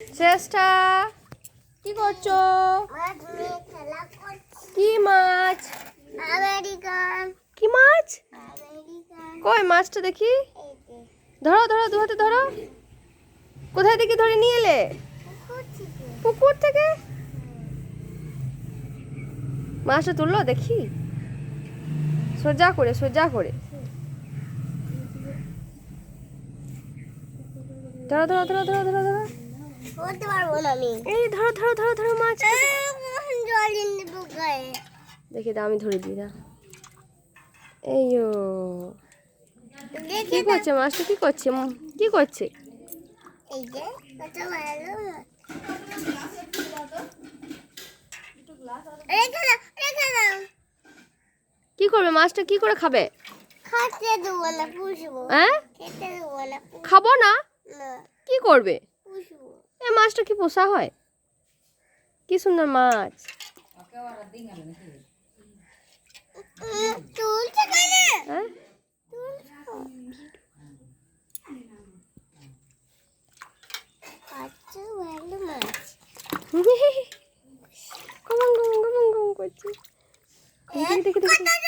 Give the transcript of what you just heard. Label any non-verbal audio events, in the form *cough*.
শ্রেষ্ঠা কি করছ? কি মাছ? কি মাছ? কই মাছটা দেখি। ধরো ধরো দু হাতে ধরো। কোথায় থেকে ধরে নিয়ে এলে? পুকুর থেকে? মাছটা তুললো, দেখি। সোজা করে সোজা করে। ধরো ধরো ধরো ধরো ধরো ধরো। বলতে পারব না আমি। এই ধরো ধরো ধরো ধরো মাছ জল নেব গায়ে দেখি দাও আমি ধরে দিই না এই ও কি করছে মাছটা কি করছে? কি করছে? এই যে কত ভালো কি করবে মাছটা? কি করে খাবে? খাতে দেবো না পুষবো। হ্যাঁ? খেতে দেবো না খাব না। কি করবে? এ মাছটা কি পোষা হয়? কি সুন্দর মাছ। হ্যাঁ? *laughs* গমন গমন গমন গমন করছে। দেখি দেখি দেখি